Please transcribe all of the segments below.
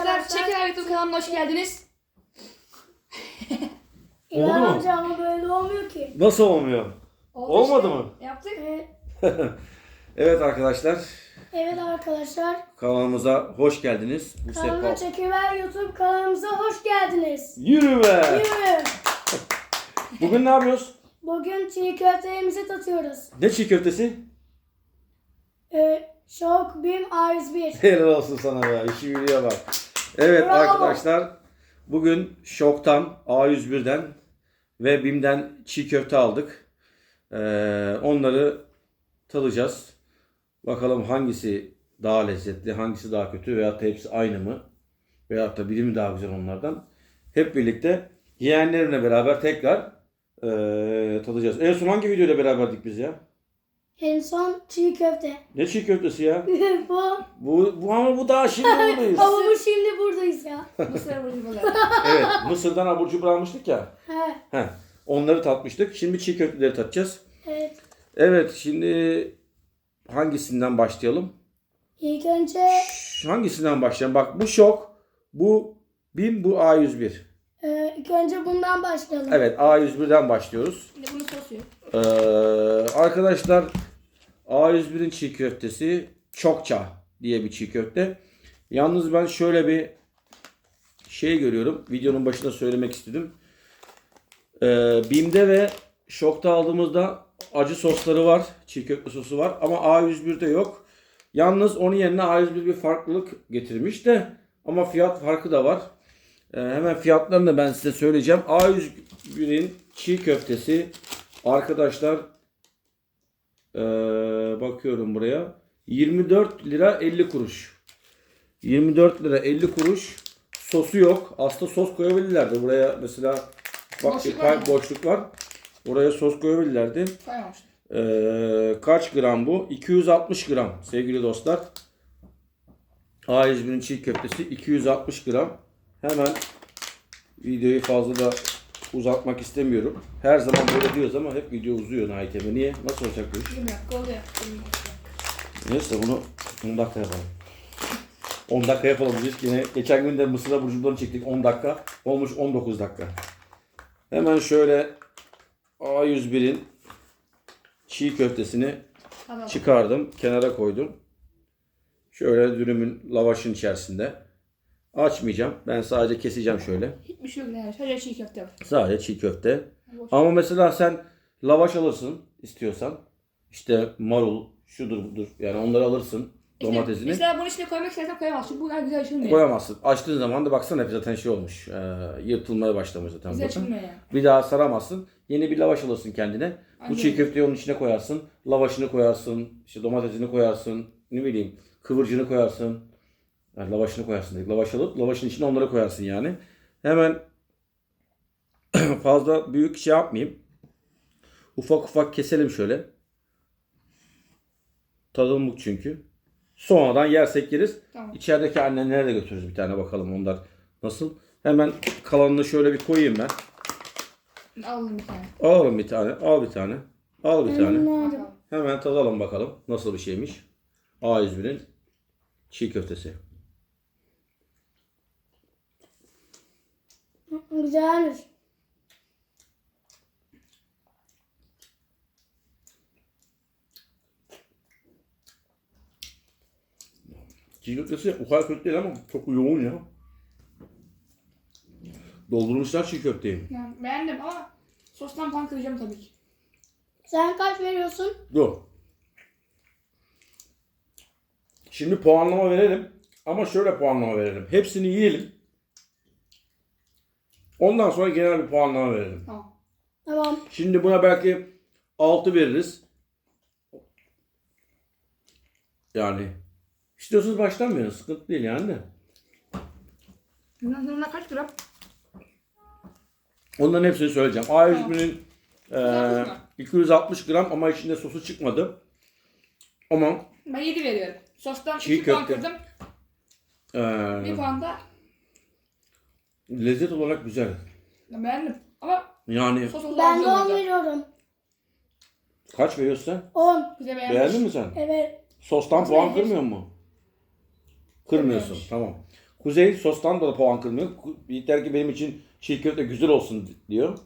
arkadaşlar. Çeker YouTube kanalına hoş geldiniz. İlhan Oldu mu? amca ama böyle olmuyor ki. Nasıl olmuyor? Oldu Olmadı işte. mı? Yaptık. Evet, Evet arkadaşlar evet arkadaşlar. kanalımıza hoş geldiniz. Bu Kanalıma sefer Çekiver YouTube kanalımıza hoş geldiniz. Yürü be. Yürü. Bugün ne yapıyoruz? Bugün çiğ köftelerimizi tatıyoruz. Ne çiğ köftesi? Ee, Şok Bim A101. Helal olsun sana be. İşi yürüye bak. Evet Bravo. arkadaşlar bugün Şok'tan A101'den ve BİM'den çiğ köfte aldık. Ee, onları tadacağız. Bakalım hangisi daha lezzetli, hangisi daha kötü veyahut da hepsi aynı mı? Veyahut da biri mi daha güzel onlardan? Hep birlikte yeğenlerimle beraber tekrar ee, tadacağız. En son hangi videoyla beraberdik biz ya? En son çiğ köfte. Ne çiğ köftesi ya? bu. Bu, bu ama bu daha şimdi buradayız. Ama bu şimdi buradayız ya. Mısır burcu böyle. Evet, Mısır'dan abur cubur almıştık ya. He, Heh, onları tatmıştık. Şimdi çiğ köfteleri tatacağız. evet. Evet, şimdi hangisinden başlayalım? İlk önce Şş, Hangisinden başlayalım? Bak bu şok, bu BİM, bu A101. e, ilk önce bundan başlayalım. Evet, A101'den başlıyoruz. Şimdi bunu sosuyor. Ee, arkadaşlar A101'in çiğ köftesi çokça diye bir çiğ köfte. Yalnız ben şöyle bir şey görüyorum. Videonun başında söylemek istedim. Ee, Bim'de ve Şok'ta aldığımızda acı sosları var. Çiğ köfte sosu var. Ama A101'de yok. Yalnız onun yerine A101 bir farklılık getirmiş de ama fiyat farkı da var. Ee, hemen fiyatlarını da ben size söyleyeceğim. A101'in çiğ köftesi arkadaşlar ee, bakıyorum buraya 24 lira 50 kuruş. 24 lira 50 kuruş. Sosu yok. Aslında sos koyabilirlerdi. Buraya mesela bak Boşluk bir var boşluk var. Oraya sos koyabilirlerdi. Koymamıştım. Ee, kaç gram bu? 260 gram sevgili dostlar. A101'in çiğ köftesi 260 gram. Hemen videoyu fazla da uzatmak istemiyorum. Her zaman böyle diyoruz ama hep video uzuyor Nahiteme. Niye? Nasıl olacak bu iş? 20 dakika oluyor. 20 dakika. Neyse bunu 10 dakika yapalım. 10 dakika yapalım biz. Yine geçen gün de Mısır'a burcularını çektik 10 dakika. Olmuş 19 dakika. Hemen şöyle A101'in çiğ köftesini Tamam. çıkardım. Kenara koydum. Şöyle dürümün lavaşın içerisinde. Açmayacağım. Ben sadece keseceğim şöyle. Hiçbir şey yok yani. Sadece çiğ köfte var. Sadece çiğ köfte. Boş. Ama mesela sen lavaş alırsın istiyorsan. İşte marul, şudur budur. Yani onları alırsın. İşte Domatesini. Mesela bunu içine koymak istersen koyamazsın. Bunlar güzel açılmıyor. Koyamazsın. Açtığın zaman da baksana hep zaten şey olmuş. Ee, yırtılmaya başlamış zaten. Güzel bakın. açılmıyor yani. Bir daha saramazsın. Yeni bir lavaş alırsın kendine. Bu Aynen. çiğ köfteyi onun içine koyarsın. Lavaşını koyarsın. işte domatesini koyarsın. Ne bileyim kıvırcını koyarsın. Yani lavaşını koyarsın dedik. Lavaş alıp lavaşın içine onları koyarsın yani. Hemen fazla büyük şey yapmayayım. Ufak ufak keselim şöyle. Tadımlık çünkü. Sonradan yersek yeriz. Tamam. İçerideki annenlere de götürürüz bir tane bakalım onlar nasıl. Hemen kalanını şöyle bir koyayım ben. Alalım bir tane. Alalım bir tane. Al bir tane. Al bir tane. Hemen tadalım bakalım nasıl bir şeymiş. A101'in çiğ köftesi. Güzelmiş. Çiğ köftesi o kadar kötü değil ama çok yoğun ya. Doldurmuşlar çiğ köfteyi. Yani beğendim ama sostan falan kıracağım tabii ki. Sen kaç veriyorsun? Dur. Şimdi puanlama verelim. Ama şöyle puanlama verelim. Hepsini yiyelim. Ondan sonra genel bir puanlama verelim. Tamam. Tamam. Şimdi buna belki 6 veririz. Yani istiyorsanız baştan verin. Sıkıntı değil yani de. Bundan sonra kaç gram? Onların hepsini söyleyeceğim. A101'in eee 260 gram ama içinde sosu çıkmadı. Ama Ben 7 veriyorum. Sostan Çiğ 2 puan köfte. kırdım. eee, 1 puan da lezzet olarak güzel. beğendim. Ama Yani sos olarak Ben de güzel 10 olacak. veriyorum. kaç veriyorsun sen? 10. Bize beğenmiş. Beğendin mi sen? Evet. Sostan puan kırmıyor mu? Kırmıyorsun. Kırmıyormuş. Tamam. Kuzey sostan da puan kırmıyor. Ku- Yeter ki benim için çiğ köfte güzel olsun diyor.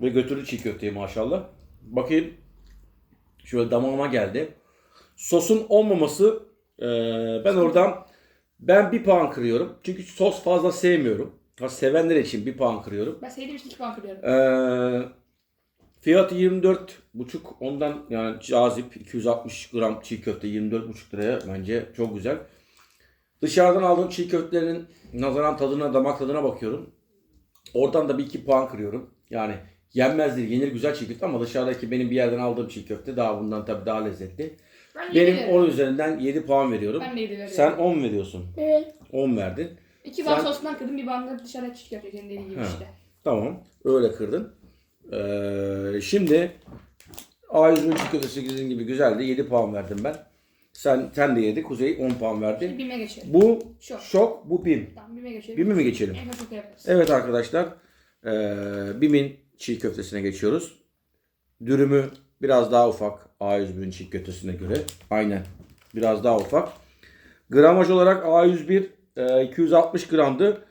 Ve götürdü çiğ köfteyi maşallah. Bakayım. Şöyle damağıma geldi. Sosun olmaması e, ben oradan ben bir puan kırıyorum. Çünkü sos fazla sevmiyorum. Ha, sevenler için bir puan kırıyorum. Ben sevdiğim için 2 puan kırıyorum. Ee, fiyatı 24 buçuk ondan yani cazip 260 gram çiğ köfte 24 buçuk liraya bence çok güzel. Dışarıdan aldığım çiğ köftelerin nazaran tadına damak tadına bakıyorum. Oradan da bir iki puan kırıyorum. Yani yenmez değil yenir güzel çiğ köfte ama dışarıdaki benim bir yerden aldığım çiğ köfte daha bundan tabii daha lezzetli. Ben 7 Benim veriyorum. 10 üzerinden 7 puan veriyorum. Ben de 7 veriyorum. Sen 10 veriyorsun. Evet. 10 verdin. 2 puan Sen- sosundan kırdım bir puan da dışarıda çiğ köfte senin dediğin gibi Ha. işte. Tamam. Öyle kırdın. Ee, şimdi A101 çiğ köftesi dediğin gibi güzeldi. 7 puan verdim ben. Sen sen de 7. Kuzey 10 puan verdi. BİM'e geçelim. Bu Şok. şok, bu BİM. Tamam BİM'e geçelim. BİM'e mi geçelim? En çok yaparız. Evet arkadaşlar. Ee, BİM'in çiğ köftesine geçiyoruz. Dürümü biraz daha ufak A101'in çiğ köftesine göre. Aynen. Biraz daha ufak. Gramaj olarak A101 e, 260 gramdı.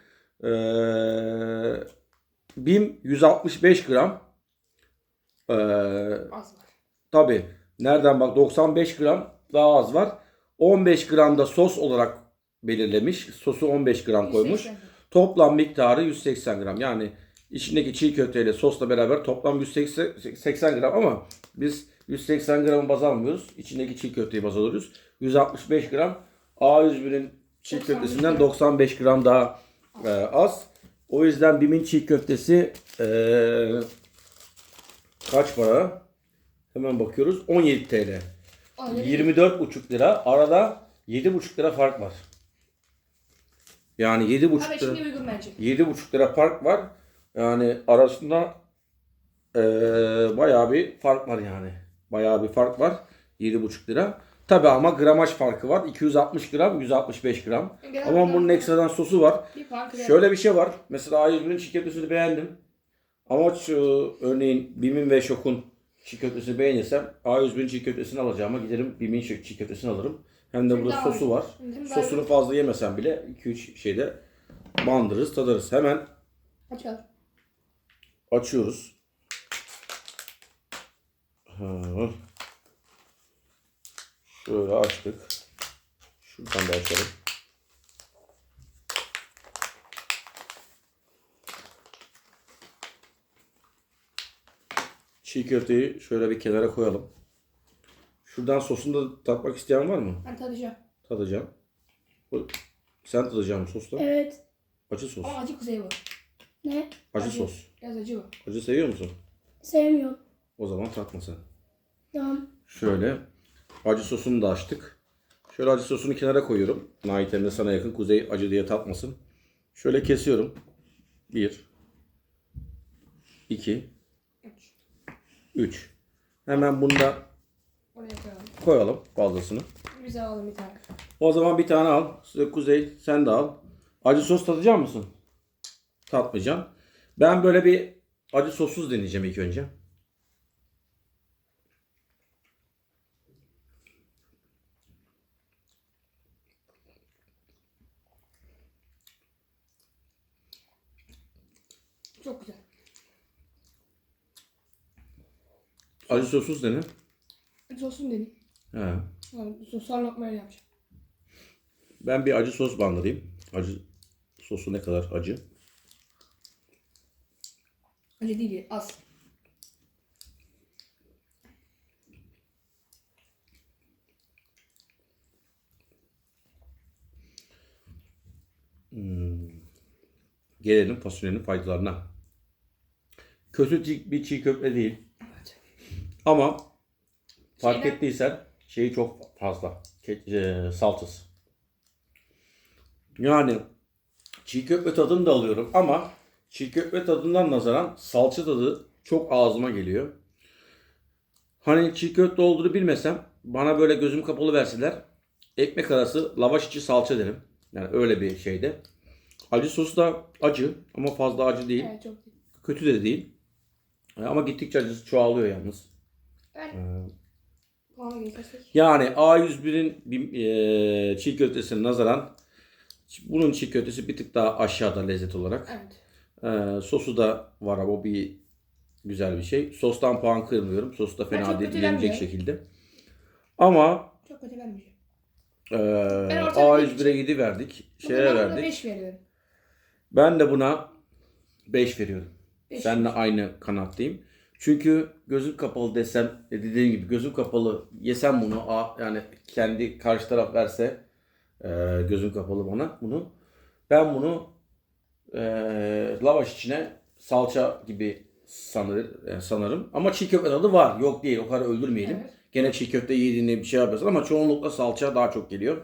Ee, BİM 165 gram. Ee, Az var. Tabi nereden bak 95 gram daha az var. 15 gram da sos olarak belirlemiş. Sosu 15 gram koymuş. 180. Toplam miktarı 180 gram. Yani içindeki çiğ köfteyle sosla beraber toplam 180 gram ama biz 180 gramı baz almıyoruz. İçindeki çiğ köfteyi baz alıyoruz. 165 gram. A101'in çiğ 95 köftesinden gram. 95 gram daha e, az. O yüzden BİM'in çiğ köftesi e, kaç para? Hemen bakıyoruz. 17 TL. Öyle 24,5 lira. Arada 7,5 lira fark var. Yani 7,5 Para lira. şimdi uygun bence. 7,5 lira fark var. Yani arasında eee bayağı bir fark var yani. Bayağı bir fark var. 7,5 lira. Tabi ama gramaj farkı var. 260 gram, 165 gram. Genel Ama olarak bunun ekstradan sosu var. Bir. Şöyle bir şey var. Mesela A101'in çiğ köftesini beğendim. Ama şu örneğin Bim'in ve Şok'un çiğ köftesini beğenirsem A101'in çiğ köftesini alacağıma giderim Bim'in çiğ çiğ köftesini alırım. Hem de burada daha sosu var. Daha Sosunu fazla yemesem bile 2-3 şeyde bandırırız, tadarız. Hemen Açalım. açıyoruz. Ha. Şöyle açtık. Şuradan da açalım. Çiğ köfteyi şöyle bir kenara koyalım. Şuradan sosunu da tatmak isteyen var mı? Ben tadacağım. Tadacağım. Sen tadacaksın sosla. Evet. Acı sos. Ama acı kuzey bu. Ne? Acı acı. sos. Biraz acı bu. Acı seviyor musun? Sevmiyorum. O zaman tatma sen. Tamam. Şöyle acı sosunu da açtık. Şöyle acı sosunu kenara koyuyorum. Nait Emre sana yakın. Kuzey acı diye tatmasın. Şöyle kesiyorum. Bir. iki, Üç. Üç. Hemen bunu da Oraya koyalım. koyalım fazlasını. Bize alalım bir tane. O zaman bir tane al. Size Kuzey sen de al. Acı sos tadacak mısın? Tatmayacağım. Ben böyle bir acı sossuz deneyeceğim ilk önce. Çok güzel. Acı sossuz dene. Acı sosunu deneyim. He. Tamam, Son lokmayla yapacağım. Ben bir acı sos bandırayım. Acı sosu ne kadar acı? Acı değil az. Gelelim fasulyenin faydalarına. Kötü bir çiğ köfte değil. Evet. Ama fark Şeyler- ettiysen şeyi çok fazla. Ke- e, salçası. Yani çiğ köfte tadını da alıyorum ama çiğ köfte tadından nazaran salça tadı çok ağzıma geliyor. Hani çiğ köfte olduğunu bilmesem bana böyle gözüm kapalı verseler ekmek arası lavaş içi salça derim. Yani öyle bir şeyde. Acı sos da acı ama fazla acı değil. Evet çok. Kötü de değil. E, Ama gittikçe acısı çoğalıyor yalnız. Ben Ee. Yani A101'in bir, e, çiğ köftesine nazaran Bunun çiğ köftesi bir tık daha aşağıda lezzet olarak. Evet. Ee, sosu da var ama o bir güzel bir şey. Sostan puan kırmıyorum. Sos da fena değil yenecek şekilde. Ama Çok kötü vermeyeceğim. e, Ben ortada A101'e 7 verdik. Şeye ben buna verdik. 5 veriyorum. Ben de buna 5 veriyorum. Beş Seninle aynı kanattayım. Çünkü gözüm kapalı desem, e, dediğim gibi gözüm kapalı yesem bunu, a- yani kendi karşı taraf verse e, gözüm kapalı bana bunu. Ben bunu e, lavaş içine salça gibi sanır, e, sanırım. Ama çiğ köfte tadı var. Yok değil. O kadar öldürmeyelim. Evet. Gene çiğ köfte yediğinde bir şey yapıyorsun ama çoğunlukla salça daha çok geliyor.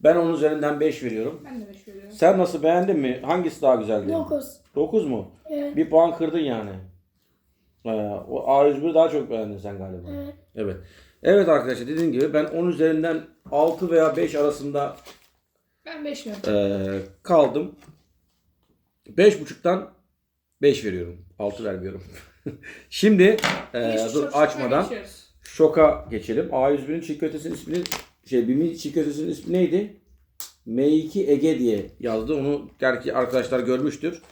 Ben onun üzerinden 5 veriyorum. Ben de 5 veriyorum. Sen nasıl beğendin mi? Hangisi daha güzeldi? 9. 9 mu? Evet. Bir puan kırdın yani. Ee, o A101'i daha çok beğendin sen galiba. Evet. Evet. Evet arkadaşlar dediğim gibi ben 10 üzerinden 6 veya 5 arasında Ben 5 veriyorum. ee, kaldım. 5.5'tan 5 veriyorum. 6 vermiyorum. Şimdi Geç, dur açmadan geçiyoruz. şoka geçelim. A101'in çiğ köftesinin ismini şey BİM'in çiğ köftesinin ismi neydi? M2 Ege diye yazdı. Onu belki arkadaşlar görmüştür.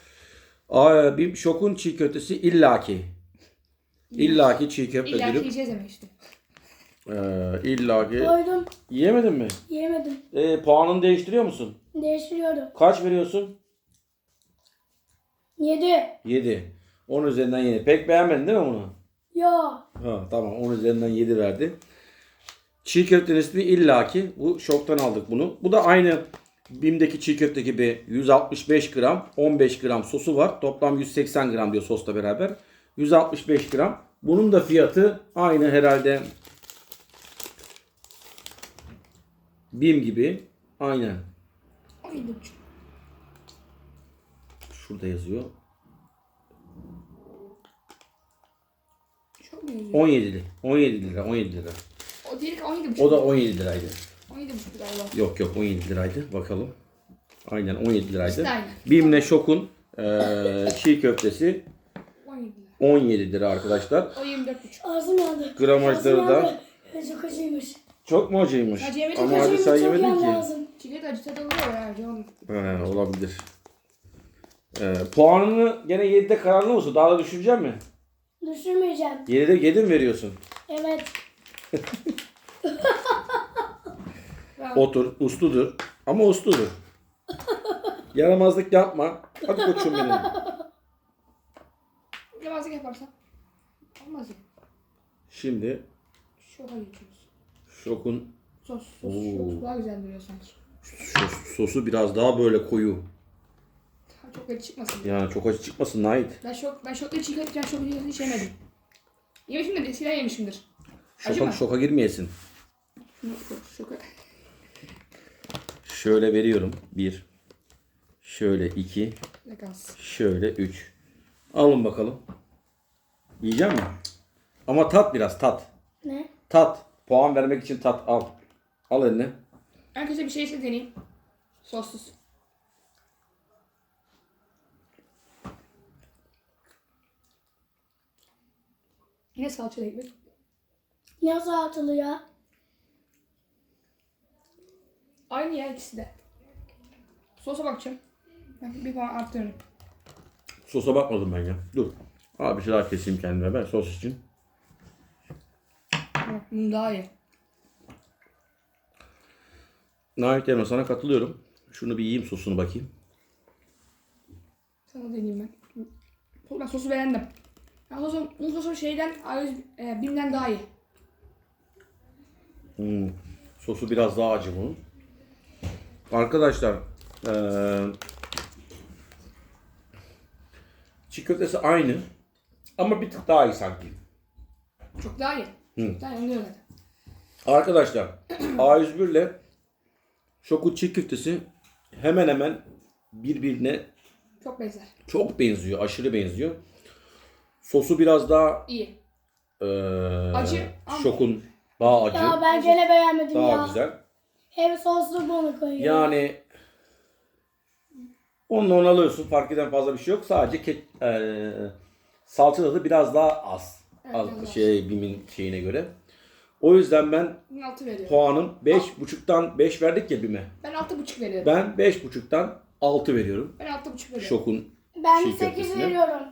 Aa, BİM şokun çiğ köftesi illaki. İllaki çiğ köfte İlla ki dürüm. yiyeceğiz ama işte. Ee, illaki. Koydum. Yiyemedin mi? Yemedim. Ee, puanını değiştiriyor musun? Değiştiriyorum. Kaç veriyorsun? 7. 7. 10 üzerinden 7. Pek beğenmedin değil mi bunu? Yo. Ha, tamam 10 üzerinden 7 verdi. Çiğ köftenin ismi illaki. Bu şoktan aldık bunu. Bu da aynı BİM'deki çiğ köfte gibi 165 gram 15 gram sosu var. Toplam 180 gram diyor sosla beraber. 165 gram. Bunun da fiyatı aynı herhalde BİM gibi. Aynen. 17,5. Şurada yazıyor? 17 lira. 17 lira. 17 lira. O değil ki 17,5. O da 17 liraydı. 17,5 galiba. Yok yok 17 liraydı. Bakalım. Aynen 17 liraydı. İşte aynı. Bim'le Şok'un eee, çiğ köftesi 17 lira. 17 lira arkadaşlar. O 24,5. Ağzım yandı. Gramajları Ağzım da-. Çok acıymış. Çok mu acıymış? Acı Ama acı sen yemedin ki. Çilek acı tadı oluyor ya canım. He, olabilir. Eee, puanını gene 7'de kararlı mısın? Daha da düşürecek mi? Düşürmeyeceğim. 7'de 7 mi veriyorsun? Evet. Otur, usludur. Ama usludur. Yaramazlık yapma. Hadi koçum benim. Yamazlık yaparsan. Olmaz ya. Şimdi Şoka geçiyoruz. Şok'un Sos, sos, Oo. sos daha güzel duruyor sanki. sos- sosu biraz daha böyle koyu. Ha, Çok acı çıkmasın. Yani çok acı çıkmasın Nait. Ben şok, ben şokta çiğ köfte, şok köftesini hiç yemedim. Yemişimdir, eskiden yemişimdir. Acı Şoka, mı? şoka girmeyesin. Şöyle veriyorum. 1. Şöyle 2. Ne kalsın. Şöyle 3. Alın bakalım. Yiyecek mi? Ama tat biraz tat. Ne? Tat. Puan vermek için tat al. Al eline. En kötü bir şeyse deneyeyim. Sossuz. Yine salçalı ekmek. Ne azaltılı ya? Aynı ya ikisi de. Sosa bakacağım. Bir puan arttırırım. Sosa bakmadım ben ya. Dur. Abi bir şey daha keseyim kendime ben sos için. Bak daha iyi. Nait Emre sana katılıyorum. Şunu bir yiyeyim sosunu bakayım. Sana deneyeyim ben. Ben sosu beğendim. Ben sosu, bunun sosu şeyden, A100, e, BİM'den daha iyi. Hmm. Sosu biraz daha acı bunun. Arkadaşlar eee çiğ köftesi aynı ama bir tık daha iyi sanki. Çok daha iyi. Çok daha iyi, onu zaten. Arkadaşlar A101 ile Şokut çiğ köftesi hemen hemen birbirine Çok benzer. çok benziyor. Aşırı benziyor. Sosu biraz daha İyi. eee Acı ama- Şokun daha acı. Ya ben gene beğenmedim daha ya. güzel. Hem soslu bunu koyuyor. Yani onu alıyorsun. Fark eden fazla bir şey yok. Sadece ke, eee salça tadı biraz daha az. Evet, az az. şey Bim'in şeyine göre. O yüzden ben Ben 6 veriyorum. puanım 5.5'tan 5 verdik ya BİM'e. Ben 6.5 veriyorum. Ben 5.5'tan 6 veriyorum. Ben 6.5 veriyorum. Şokun. Ben Çiğ 8 köftesine. veriyorum.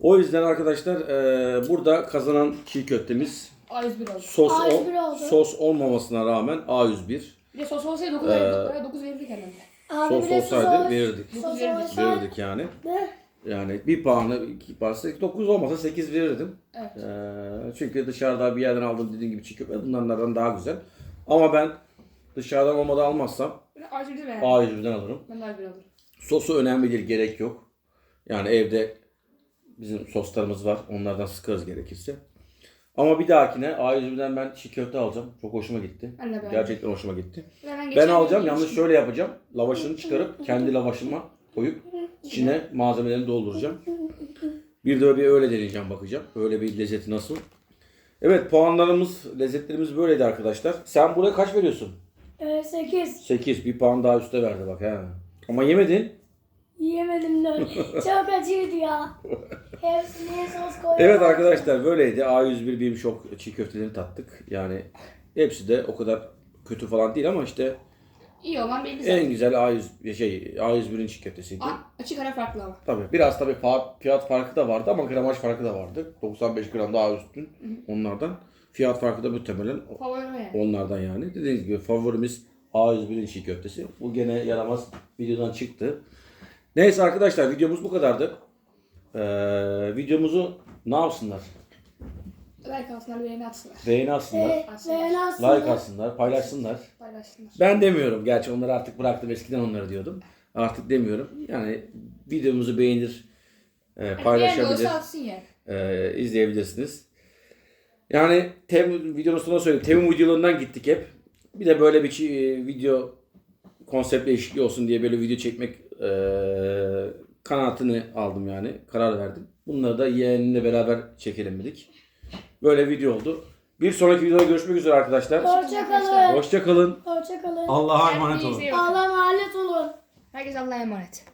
O yüzden arkadaşlar e, burada kazanan çiğ köftemiz A101 oldu. sos, A101 ol- oldu. sos olmaması rağmen A101. Bir de sos olsaydı 9 Ee, verirdik. 9 verirdik herhalde. Abi Sos bir de olsaydı sos- verirdik. Sos Dokuz verirdik. olsaydı. Verirdik yani. Ne? Yani bir puanı, iki puanı, 9 olmasa 8 verirdim. Evet. Ee, çünkü dışarıda bir yerden aldığım dediğim gibi çiğ köfte bunlardan daha güzel. Ama ben dışarıdan olmadan almazsam Ben A101'i beğendim. A101'den alırım. Ben de A101 alırım. Sosu önemli değil, gerek yok. Yani evde bizim soslarımız var. Onlardan sıkarız gerekirse. Ama bir dahakine A101'den ben çiğ köfte alacağım. Çok hoşuma gitti. Ben de. Gerçekten hoşuma gitti. Ben, Ben geçen alacağım. gün Yalnız yemiştim. şöyle yapacağım. Lavaşını çıkarıp kendi lavaşıma koyup içine malzemelerini dolduracağım. Bir de bir öyle deneyeceğim bakacağım. Öyle bir lezzeti nasıl. Evet puanlarımız, lezzetlerimiz böyleydi arkadaşlar. Sen buraya kaç veriyorsun? Ee, 8. 8. Bir puan daha üstte verdi bak ha. Ama yemedin. Yiyemedim de. Çok acıydı ya. Hepsine sos koyuyor. Evet arkadaşlar böyleydi. A101 Beam Şok çiğ köftelerini tattık. Yani hepsi de o kadar kötü falan değil ama işte İyi olan belli zaten. en güzel A100 şey A101'in çiğ köftesiydi. A- açık ara farklı ama. Tabii biraz tabii fa- fiyat farkı da vardı ama gramaj farkı da vardı. 95 gram daha üstün onlardan. Fiyat farkı da muhtemelen Favori o yani. onlardan yani. Dediğiniz gibi favorimiz A101'in çiğ köftesi. Bu gene yaramaz videodan çıktı. Neyse arkadaşlar videomuz bu kadardı. Ee, videomuzu ne yapsınlar? Like alsınlar, beğeni atsınlar. Beğeni atsınlar. Ve nasıl? Like atsınlar, paylaşsınlar. Paylaşsınlar. Ben demiyorum. Gerçi onları artık bıraktım. Eskiden onları diyordum. Artık demiyorum. Yani videomuzu beğenir, e, Beğeni paylaşabilir. yani. e, izleyebilirsiniz. Yani tem videonun sonuna söyleyeyim. Temin videolarından gittik hep. Bir de böyle bir video konsept değişikliği olsun diye böyle video çekmek e, kanaatini aldım yani. Karar verdim. Bunları da yeğenimle beraber çekelim dedik. Böyle video oldu. Bir sonraki videoda görüşmek üzere arkadaşlar. Hoşçakalın. Hoşça kalın. Hoşçakalın. Allah'a iyi bakın. Allah'a emanet olun. Herkes Allah'a emanet.